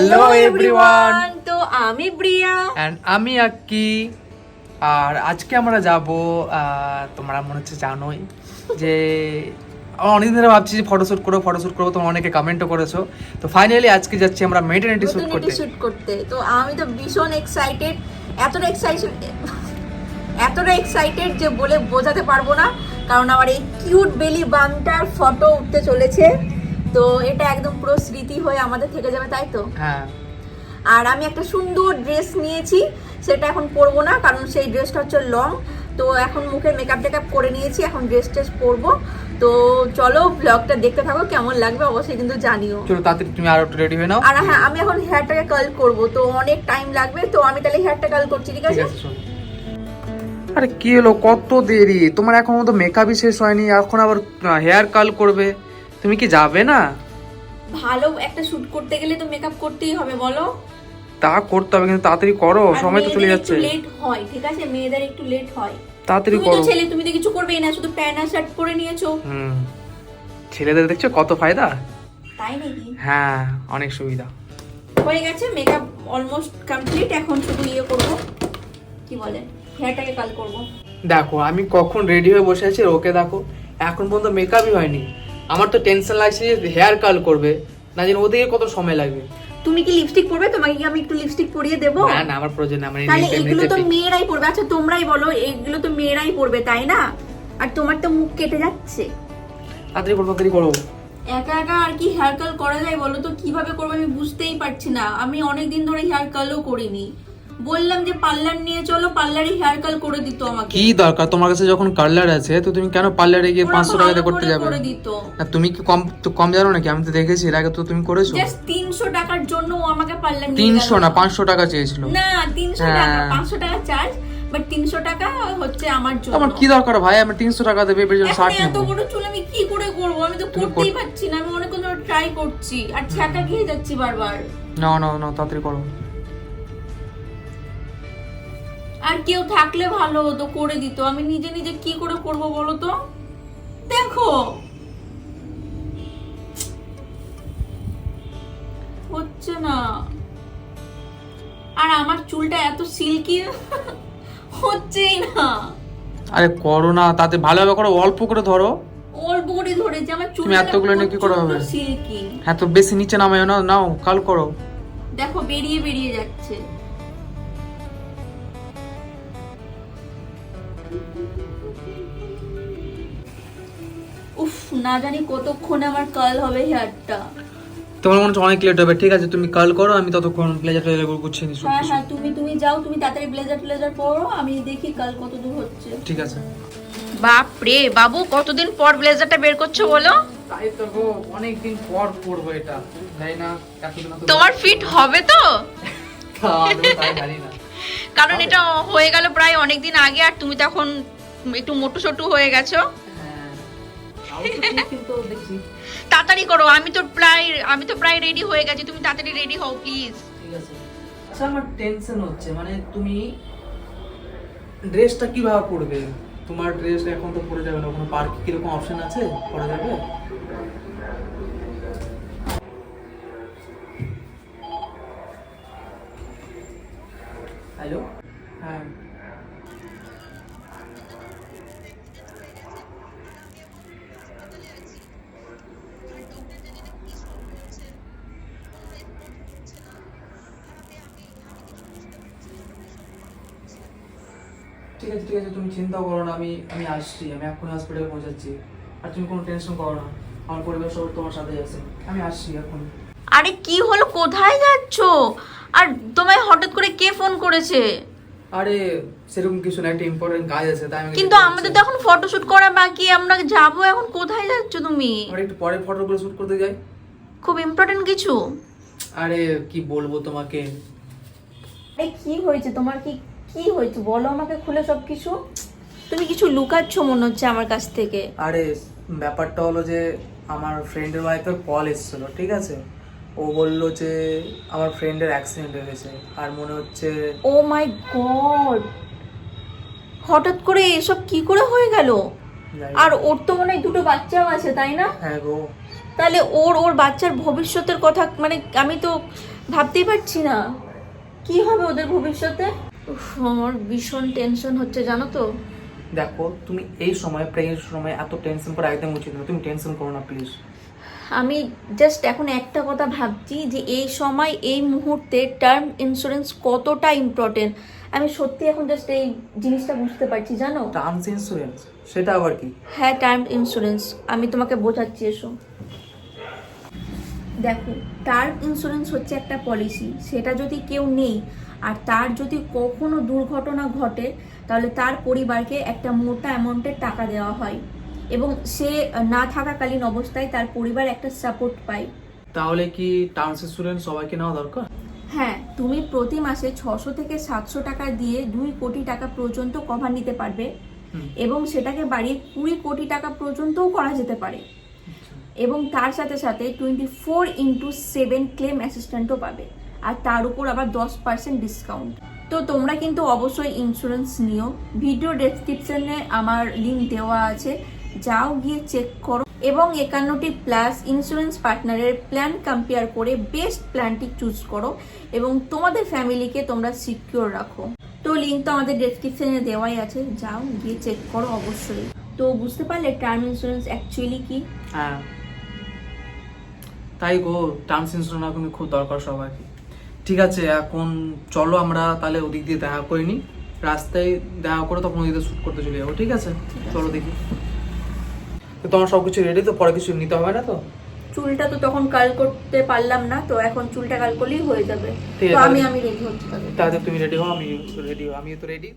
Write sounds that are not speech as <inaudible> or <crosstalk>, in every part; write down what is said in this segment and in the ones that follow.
Hello everyone তো আমি প্রিয়া। And আমি আক্কি। আর আজকে আমরা যাব তোমরা মনে হচ্ছে জানোই যে অনেকদিন ধরে ভাবছি যে ফটোশ্যুট করব ফটোশ্যুট করব তোমরা অনেকে কমেন্টও করেছ। তো ফাইনালি আজকে যাচ্ছি আমরা মেটার্নিটি শ্যুট করতে। শুট করতে। তো আমি তো ভীষণ এক্সাইটেড এতটা এক্সাইটেড এতটা এক্সাইটেড যে বলে বোঝাতে পারব না। কারণ আমার এই কিউট বেলি বামটার ফটো উঠতে চলেছে। তো এটা একদম পুরো স্মৃতি হয়ে আমাদের থেকে যাবে তাই তো? হ্যাঁ। আর আমি একটা সুন্দর ড্রেস নিয়েছি সেটা এখন পরবো না কারণ সেই ড্রেসটা হচ্ছে লং তো এখন মুখে মেকআপ টেকআপ করে নিয়েছি এখন ড্রেস টেস পরবো। তো চলো ব্লগটা দেখতে থাকো কেমন লাগবে অবশ্যই কিন্তু জানিও। চলো তাড়াতাড়ি তুমি আরও রেডি হয়ে নাও। আর হ্যাঁ আমি এখন হেয়ারটাকে কার্ল করব তো অনেক টাইম লাগবে তো আমি তাহলে হেয়ারটা কার্ল করছি ঠিক আছে? আরে কি হলো কত দেরি? তোমার এখন তো মেকআপই শেষ হয়নি এখন আবার হেয়ার কাল করবে। তুমি কি যাবে না? ভালো একটা শুট করতে গেলে তো মেকআপ করতেই হবে বলো। তা করতে হবে কিন্তু তাড়াতাড়ি করো সময় তো চলে যাচ্ছে। লেট হয় ঠিক আছে? মেয়েদের একটু লেট হয়। তাড়াতাড়ি করো। ছেলে তুমি তো কিছু করবেই না শুধু প্যান্ট আর শার্ট পরে নিয়েছো। হুম। ছেলেদের দেখছ কত ফায়দা? তাই নাকি? হ্যাঁ অনেক সুবিধা। হয়ে গেছে মেকআপ অলমোস্ট কমপ্লিট এখন শুধু ইয়ে করব। কি বলে? হেয়ারটাকে কাল করব। দেখো আমি কখন রেডি হয়ে বসে আছি ওকে দেখো এখন পর্যন্ত মেকআপই হয়নি। আমার তো টেনশন লাগছে যে হেয়ার কাল করবে না জানি ওদিকে কত সময় লাগবে। তুমি কি লিপস্টিক পরবে? তোমাকে কি আমি একটু লিপস্টিক পরিয়ে দেবো? না না আমার প্রয়োজন আমার তাহলে এগুলো তো মেয়েরাই পরবে। আচ্ছা তোমরাই বলো এগুলো তো মেয়েরাই পরবে তাই না? আর তোমার তো মুখ কেটে যাচ্ছে। তাড়াতাড়ি করো তাড়াতাড়ি করো। একা একা আর কি হেয়ার কাল করা যায় বলো তো? কীভাবে করব আমি বুঝতেই পারছি না। আমি অনেক দিন ধরে হেয়ার কালও করিনি। বললাম যে পার্লার নিয়ে চলো পার্লারে হেয়ার কাল করে দিত আমাকে। কি দরকার? তোমার কাছে যখন কার্লার আছে তো তুমি কেন পার্লারে গিয়ে ওরা পাঁচশো ভালো টাকাতে করতে যাবে? করে দিত। না তুমি কি কম তো কম জানো নাকি? আমি তো দেখেছি এর আগে তো তুমি করেছ। জাস্ট তিনশো টাকার জন্য ও আমাকে পার্লার নিয়ে তিনশো গেল। না পাঁচশো টাকা চেয়েছিল। না তিনশো টাকা হ্যাঁ। পাঁচশো টাকা চার্জ বাট তিনশো টাকা হচ্ছে আমার জন্য। আমার কি দরকার ভাই? আমি তিনশো টাকা দেবে জন্য এখন ষাট এত বড় চুল আমি কি করে করব? আমি তো করতেই কর- পারছি না আমি অনেক ট্রাই করছি আর ছ্যাঁকা খেয়ে যাচ্ছি বারবার। না না না তাড়াতাড়ি করো। আর কেউ থাকলে ভালো হতো করে দিত। আমি নিজে নিজে কি করে করব বলো তো? দেখো। হচ্ছে না। আর আমার চুলটা এত সিল্কি হচ্ছেই না। আরে করো না তাতে ভালোভাবে করো অল্প করে ধরো। অল্প করে ধরেছে আমার চুল তুমি এতগুলো নিয়ে কি করে হবে? সিল্কি। হ্যাঁ তো বেশি নিচে নামায় না নাও কাল করো। দেখো বেরিয়ে বেরিয়ে যাচ্ছে। উফ না জানি কতক্ষণে আমার কাল হবে হেয়ারটা তোমার মনে হচ্ছে অনেক লেট হবে ঠিক আছে তুমি কাল করো আমি ততক্ষণ টেজার গুছিয়ে সব হ্যাঁ হ্যাঁ তুমি তুমি যাও তুমি তাড়াতাড়ি ব্লেজার ট্লেজার পরো আমি দেখি কাল কত দূর হচ্ছে। ঠিক আছে। বাপ রে বাবু কতদিন পর ব্লেজারটা বের করছ বলো? তাই তো গো অনেকদিন পর পড়ব এটা। তাই না এতদিন তোমার ফিট হবে তো? <laughs> তাই জানি না। কারণ এটা হয়ে গেল প্রায় অনেকদিন আগে আর তুমি তখন একটু মোটু সোটু হয়ে গেছো। হ্যাঁ। তাড়াতাড়ি করো আমি তো প্রায় আমি তো প্রায় রেডি হয়ে গেছি। তুমি তাড়াতাড়ি রেডি হও প্লিজ ঠিক আছে। আচ্ছা আমার টেনশন হচ্ছে। মানে তুমি ড্রেসটা কীভাবে পরবে? তোমার ড্রেস এখন তো পরে যাবে না। কোনো পার্কে কীরকম অপশন আছে? পরে যাবে? হ্যালো হ্যাঁ ঠিক আছে ঠিক আছে, তুমি চিন্তা করো না, আমি আমি আসছি, আমি এখন হসপিটালে পৌঁছাচ্ছি। আর তুমি কোনো টেনশন করো না, আমার পরিবার সবাই তোমার সাথে আছে। আমি আসছি এখন আরে কি হলো? কোথায় যাচ্ছো? আর তোমায় হঠাৎ করে কে ফোন করেছে? আরে সেরকম কিছু না একটা ইম্পর্টেন্ট কাজ আছে তাই আমি কিন্তু আমাদের তো এখন ফটোশুট করা বাকি আমরা যাব এখন কোথায় যাচ্ছ তুমি? আমরা একটু পরে ফটোগুলো শুট করতে যাই। খুব ইম্পর্টেন্ট কিছু। আরে কি বলব তোমাকে? আরে কি হয়েছে? তোমার কি কি হয়েছে? বলো আমাকে খুলে সব কিছু তুমি কিছু লুকাচ্ছ মনে হচ্ছে আমার কাছ থেকে। আরে ব্যাপারটা হলো যে আমার ফ্রেন্ডের ওয়াইফের কল এসেছিল ঠিক আছে? ও বলল যে আমার ফ্রেন্ডের অ্যাক্সিডেন্ট হয়েছে আর মনে হচ্ছে ও মাই গড হঠাৎ করে এসব কি করে হয়ে গেল? আর ওর তো মনে হয় দুটো বাচ্চাও আছে তাই না? হ্যাঁ গো। তাহলে ওর ওর বাচ্চার ভবিষ্যতের কথা মানে আমি তো ভাবতেই পারছি না। কি হবে ওদের ভবিষ্যতে? আমার ভীষণ টেনশন হচ্ছে জানো তো। দেখো তুমি এই সময় প্রেগনেন্ট সময় এত টেনশন করে একদম উচিত না। তুমি টেনশন করো না প্লিজ আমি জাস্ট এখন একটা কথা ভাবছি যে এই সময় এই মুহূর্তে টার্ম ইন্স্যুরেন্স কতটা ইম্পর্টেন্ট আমি সত্যি এখন জাস্ট এই জিনিসটা বুঝতে পারছি জানো? টার্ম ইন্স্যুরেন্স সেটা আবার কি? হ্যাঁ টার্ম ইন্স্যুরেন্স আমি তোমাকে বোঝাচ্ছি এসো। দেখো টার্ম ইন্স্যুরেন্স হচ্ছে একটা পলিসি সেটা যদি কেউ নেই আর তার যদি কখনো দুর্ঘটনা ঘটে তাহলে তার পরিবারকে একটা মোটা অ্যামাউন্টের টাকা দেওয়া হয়। এবং সে না থাকাকালীন অবস্থায় তার পরিবার একটা সাপোর্ট পায়। তাহলে কি টার্মস ইন্স্যুরেন্স সবাইকে নেওয়া দরকার? হ্যাঁ তুমি প্রতি মাসে ছশো থেকে সাতশো টাকা দিয়ে দুই কোটি টাকা পর্যন্ত কভার নিতে পারবে এবং সেটাকে বাড়িয়ে কুড়ি কোটি টাকা পর্যন্তও করা যেতে পারে। এবং তার সাথে সাথে twenty four into seven claim অ্যাসিস্ট্যান্টও পাবে। আর তার উপর আবার দশ পার্সেন্ট ডিসকাউন্ট তো তোমরা কিন্তু অবশ্যই ইন্স্যুরেন্স নিও। ভিডিও ডেসক্রিপশনে আমার লিঙ্ক দেওয়া আছে। যাও গিয়ে চেক করো। এবং একান্নটি প্লাস ইন্স্যুরেন্স পার্টনারের প্ল্যান কম্পেয়ার করে বেস্ট প্ল্যানটি চুজ করো এবং তোমাদের ফ্যামিলিকে তোমরা সিকিউর রাখো। তো লিঙ্ক তো আমাদের ডেসক্রিপশনে দেওয়াই আছে। যাও গিয়ে চেক করো অবশ্যই। তো বুঝতে পারলে টার্ম ইন্স্যুরেন্স অ্যাকচুয়ালি কি? হ্যাঁ। তাই গো টার্মস ইন্স্যুরেন্স এখন খুব দরকার সবাইকে। ঠিক আছে এখন চলো আমরা তাহলে ওদিক দিয়ে দেখা করে নিই। রাস্তায় দেখা করে তখন ওদিকে শ্যুট করতে চলে যাব। ঠিক আছে। চলো দেখি। তো তোমার সব কিছু রেডি তো? পরে কিছু নিতে হবে না তো? চুলটা তো তখন কাল করতে পারলাম না তো এখন চুলটা কাল করলেই হয়ে যাবে। তো আমি আমি রেডি হচ্ছি তাহলে। তাহলে তুমি রেডি হও আমি রেডি হও আমি তো রেডি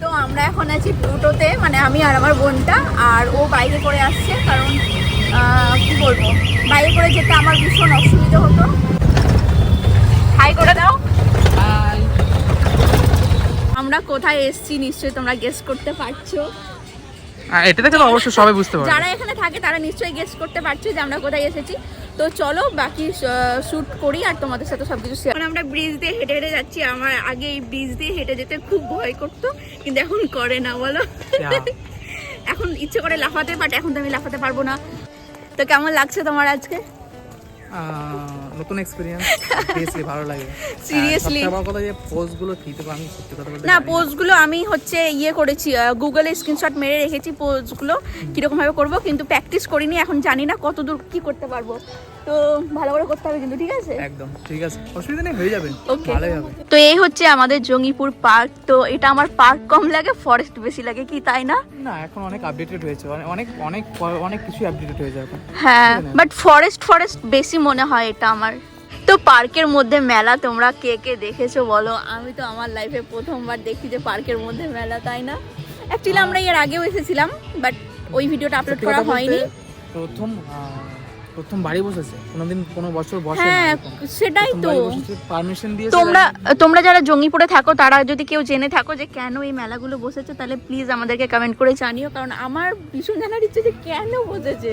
তো আমরা এখন আছি প্লুটোতে মানে আমি আর আমার বোনটা আর ও বাইরে করে আসছে কারণ আহ, কি বলব? বাইরে করে যেতে আমার ভীষণ অসুবিধা হতো। হাই করে দাও। আমরা কোথায় এসেছি নিশ্চয়ই তোমরা গেস করতে পারছ। এটা দেখে তো অবশ্যই সবাই বুঝতে পারবে। যারা এখানে থাকে তারা নিশ্চয়ই গেস করতে পারছে যে আমরা কোথায় এসেছি। তো চলো বাকি শুট করি আর তোমাদের সাথে সবকিছু শেয়ার আমরা ব্রিজ দিয়ে হেঁটে হেঁটে যাচ্ছি। আমার আগে এই ব্রিজ দিয়ে হেঁটে যেতে খুব ভয় করতো কিন্তু এখন করে না বলো। এখন ইচ্ছে করে লাফাতে বাট এখন তো আমি লাফাতে পারব না। তো কেমন লাগছে তোমার আজকে? নতুন এক্সপেরিয়েন্স সিরিয়াসলি ভালো লাগে। সিরিয়াসলি আমার কথা যে কি দেবো আমি সত্যি কথা বলতে না পোস্টগুলো আমি হচ্ছে ইয়ে করেছি গুগলে স্ক্রিনশট মেরে রেখেছি পোস্টগুলো কীরকম ভাবে করব কিন্তু প্র্যাকটিস করিনি এখন জানি না কত দূর কি করতে পারব। তো ভালো করে করতে হবে কিন্তু ঠিক আছে? একদম ঠিক আছে। অসুবিধা নেই হয়ে যাবে। ভালোই হবে। তো এই হচ্ছে আমাদের জঙ্গিপুর পার্ক। তো এটা আমার পার্ক কম লাগে ফরেস্ট বেশি লাগে কি তাই না? না এখন অনেক আপডেটেড হয়েছে। অনেক অনেক অনেক কিছু আপডেটেড হয়েছে এখন। হ্যাঁ বাট ফরেস্ট ফরেস্ট বেশি মনে হয় এটা আমার। তো পার্কের মধ্যে মেলা তোমরা কে কে দেখেছ বলো? আমি তো আমার লাইফে প্রথমবার দেখি যে পার্কের মধ্যে মেলা তাই না? অ্যাকচুয়ালি আমরা এর আগেও এসেছিলাম বাট ওই ভিডিওটা আপলোড করা হয়নি। প্রথম প্রথম বাড়ি বসেছে। কোনোদিন কোনো বছর বসে হ্যাঁ সেটাই তো। পারমিশন দিয়েছে তোমরা তোমরা যারা জঙ্গিপুরে থাকো তারা যদি কেউ জেনে থাকো যে কেন এই মেলাগুলো বসেছে তাহলে প্লিজ আমাদেরকে কমেন্ট করে জানিও কারণ আমার ভীষণ জানার ইচ্ছে যে কেন বসেছে।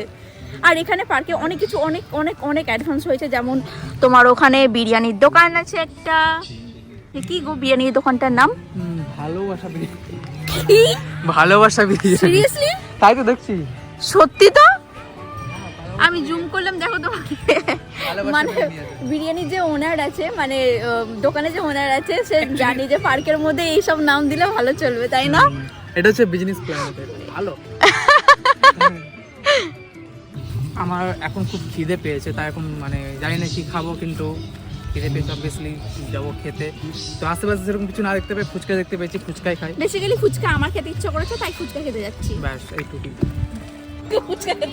আর এখানে পার্কে অনেক কিছু অনেক অনেক অনেক অ্যাডভান্স হয়েছে। যেমন তোমার ওখানে বিরিয়ানির দোকান আছে একটা। কি গো বিরিয়ানির দোকানটার নাম? ভালোবাসা বিরিয়ানি। ভালোবাসা বিরিয়ানি। সিরিয়াসলি তাই তো দেখছি। সত্যি তো? আমি জুম করলাম দেখো তোমাকে। মানে বিরিয়ানির যে ওনার আছে মানে দোকানে যে ওনার আছে সে <laughs> জানি যে পার্কের মধ্যে এই সব নাম দিলে ভালো চলবে তাই না? এটা হচ্ছে বিজনেস প্ল্যান ভালো। <laughs> আমার এখন খুব খিদে পেয়েছে তাই এখন মানে জানি না কি খাব কিন্তু খিদে পেয়েছে অবভিয়াসলি যাব খেতে। তো আশেপাশে সেরকম কিছু না দেখতে পাই ফুচকা দেখতে পেয়েছি ফুচকাই খাই। বেসিক্যালি ফুচকা আমার খেতে ইচ্ছা করেছে তাই ফুচকা খেতে যাচ্ছি। ব্যাস এইটুকুই।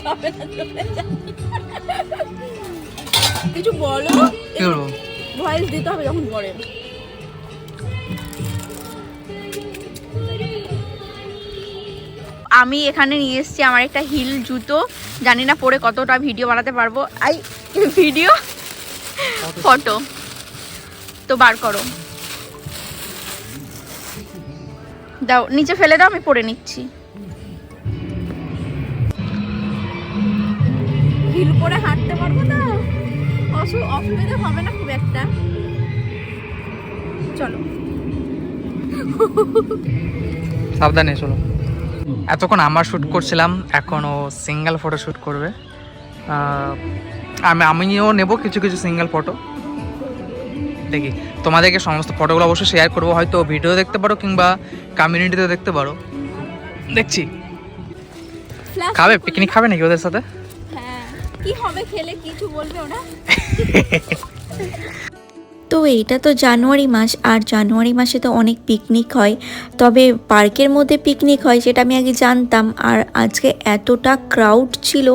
না চলে। কিছু বলো? ভয়েস দিতে হবে যখন পরে। আমি এখানে নিয়ে এসেছি আমার একটা হিল জুতো। জানি না পরে কতটা ভিডিও বানাতে পারব। I video? ফটো। তো বার করো। দাও নিচে ফেলে দাও আমি পরে নিচ্ছি। হিল পরে হাঁটতে পারব না অসু অসুবিধা হবে না খুব একটা। চলো। সাবধানে চলো। এতক্ষণ আমার শ্যুট করছিলাম এখন ও সিঙ্গেল ফটো শ্যুট করবে। আমি আমিও নেব কিছু কিছু সিঙ্গেল ফটো। দেখি তোমাদেরকে সমস্ত ফটোগুলো অবশ্যই শেয়ার করব। হয়তো ভিডিও দেখতে পারো কিংবা কমিউনিটিতে দেখতে পারো। দেখছি। খাবে? পিকনিক খাবে নাকি ওদের সাথে? কি হবে খেলে কিছু বলবে ওরা? তো এইটা তো জানুয়ারি মাস, আর জানুয়ারি মাসে তো অনেক পিকনিক হয়। তবে পার্কের মধ্যে পিকনিক হয় সেটা আমি আগে জানতাম, আর আজকে এতটা ক্রাউড ছিল,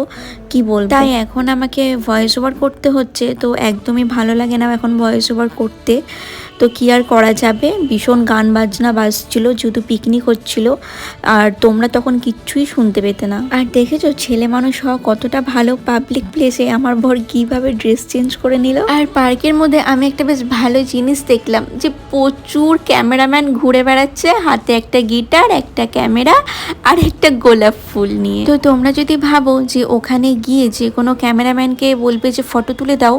কি বল তাই এখন আমাকে ভয়েস ওভার করতে হচ্ছে, তো একদমই ভালো লাগে না এখন ভয়েস ওভার করতে। তো কি আর করা যাবে? ভীষণ গান বাজনা বাজছিল যেহেতু পিকনিক হচ্ছিল, আর তোমরা তখন কিচ্ছুই শুনতে পেতে না। আর দেখেছ, ছেলে মানুষ হওয়া কতটা ভালো পাবলিক প্লেসে আমার ভর কীভাবে ড্রেস চেঞ্জ করে নিল? আর পার্কের মধ্যে আমি একটা বেশ ভালো জিনিস দেখলাম, যে প্রচুর ক্যামেরাম্যান ঘুরে বেড়াচ্ছে, হাতে একটা গিটার, একটা ক্যামেরা, আর একটা গোলাপ ফুল নিয়ে। তো তোমরা যদি ভাবো যে ওখানে গিয়ে যে কোনো ক্যামেরাম্যানকে বলবে যে ফটো তুলে দাও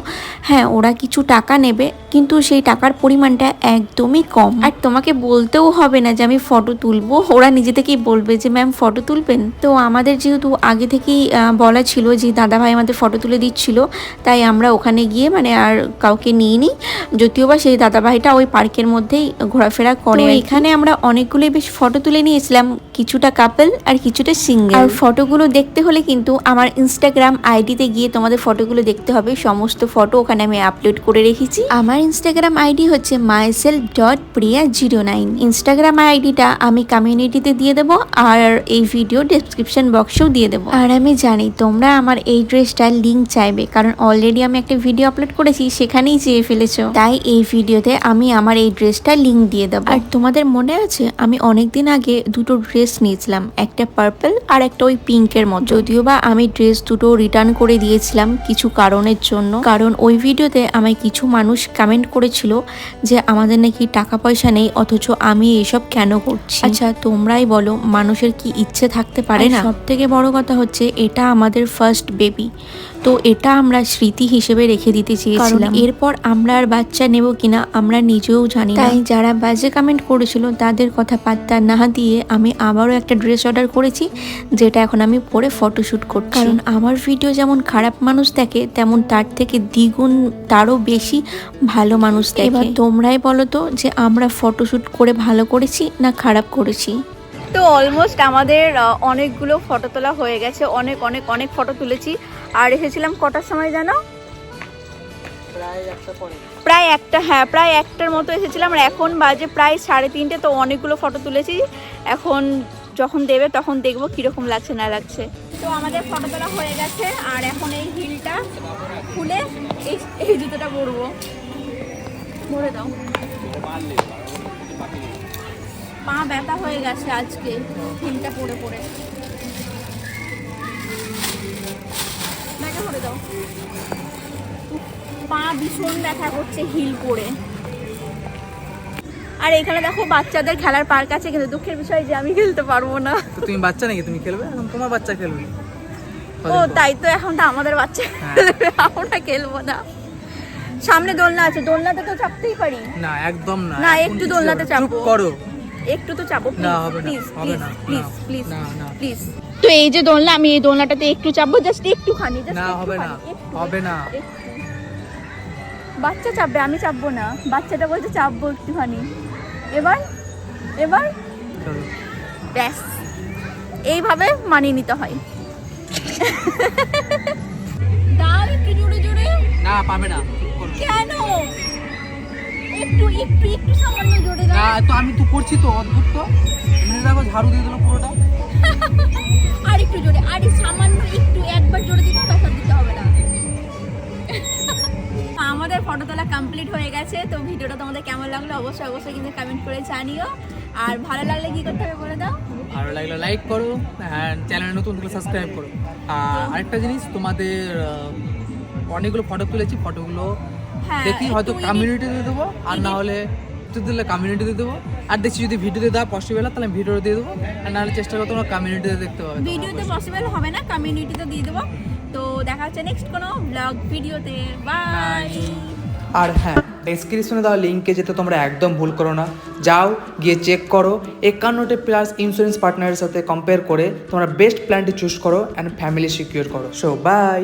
হ্যাঁ ওরা কিছু টাকা নেবে, কিন্তু সেই টাকার পরিমাণটা একদমই কম। আর তোমাকে বলতেও হবে না যে আমি ফটো তুলবো। ওরা নিজে থেকেই বলবে যে ম্যাম ফটো তুলবেন? তো আমাদের যেহেতু আগে থেকেই বলা ছিল যে দাদাভাই আমাদের ফটো তুলে দিচ্ছিল। তাই আমরা ওখানে গিয়ে মানে আর কাউকে নিয়ে নিই যদিও বা সেই দাদাভাইটা ওই পার্কের মধ্যেই ঘোরাফেরা করে এখানে আমরা অনেকগুলোই বেশ ফটো তুলে নিয়েছিলাম। কিছুটা কাপল আর কিছুটা সিঙ্গেল আর ফটোগুলো দেখতে হলে কিন্তু আমার ইনস্টাগ্রাম আইডিতে গিয়ে তোমাদের ফটোগুলো দেখতে হবে। সমস্ত ফটো ওখানে আমি আপলোড করে রেখেছি। আমার ইনস্টাগ্রাম আইডি হচ্ছে micellar dot Priya zero nine Instagram আইডিটা আমি কমিউনিটিতে দিয়ে দেবো আর এই ভিডিও ডেসক্রিপশন বক্সেও দিয়ে দেবো। আর আমি জানি তোমরা আমার এই ড্রেসটার লিঙ্ক চাইবে, কারণ অলরেডি আমি একটা ভিডিও আপলোড করেছি, সেখানেই চেয়ে ফেলেছো। তাই এই ভিডিওতে আমি আমার এই ড্রেসটার লিঙ্ক দিয়ে দেবো। আর তোমাদের মনে আছে, আমি অনেকদিন আগে দুটো ড্রেস নিয়েছিলাম, একটা পার্পল আর একটা ওই পিঙ্কের মতো যদিও বা আমি ড্রেস দুটো রিটার্ন করে দিয়েছিলাম কিছু কারণের জন্য, কারণ ওই ভিডিওতে আমায় কিছু মানুষ কমেন্ট করেছিল যে আমাদের নাকি টাকা পয়সা নেই অথচ আমি এসব কেন করছি? আচ্ছা তোমরাই বলো মানুষের কি ইচ্ছে থাকতে পারে না? সব থেকে বড় কথা হচ্ছে এটা আমাদের ফার্স্ট বেবি তো এটা আমরা স্মৃতি হিসেবে রেখে দিতে চেয়েছিলাম। এরপর আমরা আর বাচ্চা নেব কিনা আমরা নিজেও জানি না। তাই যারা বাজে কমেন্ট করেছিল তাদের কথা পাত্তা না দিয়ে আমি আবারও একটা ড্রেস অর্ডার করেছি যেটা এখন আমি পরে ফটোশ্যুট করছি। কারণ আমার ভিডিও যেমন খারাপ মানুষ দেখে তেমন তার থেকে দ্বিগুণ তারও বেশি ভালো মানুষ দেখে। এবার তোমরাই বলো তো যে আমরা ফটোশ্যুট করে ভালো করেছি না খারাপ করেছি? তো অলমোস্ট আমাদের অনেকগুলো ফটো তোলা হয়ে গেছে। অনেক অনেক অনেক ফটো তুলেছি। আর এসেছিলাম কটার সময় জানো? প্রায় একটা হ্যাঁ প্রায় একটার মতো এসেছিলাম। আর এখন বাজে প্রায় সাড়ে তিনটে, তো অনেকগুলো ফটো তুলেছি। এখন যখন দেবে তখন দেখব কীরকম লাগছে, না লাগছে। তো আমাদের ফটো তোলা হয়ে গেছে। আর এখন এই হিলটা খুলে এই জুতোটা পরবো। ভরে দাও। পা ব্যথা হয়ে গেছে আজকে পরে ব্যাগটা ভরে দাও। পা ভীষণ ব্যথা করছে হিল পরে আর এখানে দেখো বাচ্চাদের খেলার পার্ক আছে কিন্তু দুঃখের বিষয় যে আমি খেলতে পারব না। তুমি বাচ্চা নাকি? তুমি খেলবে? এখন তোমার বাচ্চা খেলবে। ও তাই তো এখন তো আমাদের বাচ্চা হ্যাঁ। আমরা খেলব না। সামনে দোলনা আছে দোলনাতে তো চাপতেই পারি। না একদম না না, একটু দোলনাতে। চুপ করো। একটু তো চাপো না, হবে না, প্লিজ প্লিজ প্লিজ না, প্লিজ না, না। প্লিজ তো এই যে দোলনা আমি এই দোলনাটাতে একটু চাপবো জাস্ট একটুখানি না হবে না হবে না। বাচ্চা চাপবে আমি চাপবো না। বাচ্চাটা বলছে চাপবো একটুখানি। এবার এবার ব্যাস এইভাবে মানিয়ে নিতে হয়। <laughs> দাও একটু জোরে জোরে? না পাবে না। কেন? একটু একটু একটু সামান্য জোরে না তো আমি তো করছি তো অদ্ভুত তো। এমনি দেখো ঝাড়ু দিয়ে দিল পুরোটা। <laughs> আর একটু জোরে আর সামান্য একটু একবার জোরে দিতে একবার দিতে হবে না। <laughs> আমাদের ফটো তোলা কমপ্লিট হয়ে গেছে তো ভিডিওটা তোমাদের কেমন লাগল অবশ্যই অবশ্যই কিন্তু কমেন্ট করে জানিও। আর ভালো লাগলে কি করতে হবে বলে দাও? ভালো লাগলে লাইক করো অ্যান্ড চ্যানেল নতুন থাকলে সাবস্ক্রাইব করো। আর আরেকটা জিনিস তোমাদের অনেকগুলো ফটো তুলেছি ফটোগুলো হ্যাঁ দেখি হয়তো edit- কমিউনিটিতে দেবো আর না হলে দিলে কমিউনিটিতে দেবো। আর দেখছি যদি ভিডিওতে দেওয়া পসিবল তাহলে ভিডিও দিয়ে দেবো। আর নাহলে চেষ্টা করো তোমরা কমিউনিটিতে দেখতে পাবে। ভিডিওতে পসিবল হবে না কমিউনিটিতে দিয়ে দেবো। তো দেখা হচ্ছে নেক্সট কোনো ব্লগ ভিডিওতে বাই আর হ্যাঁ ডেসক্রিপশনে দেওয়া লিঙ্কে যেতে তোমরা একদম ভুল করো না। যাও, গিয়ে চেক করো। একান্নটি প্লাস ইন্স্যুরেন্স পার্টনারের সাথে কম্পেয়ার করে তোমরা বেস্ট প্ল্যানটি চুজ করো অ্যান্ড ফ্যামিলি সিকিউর করো। So bye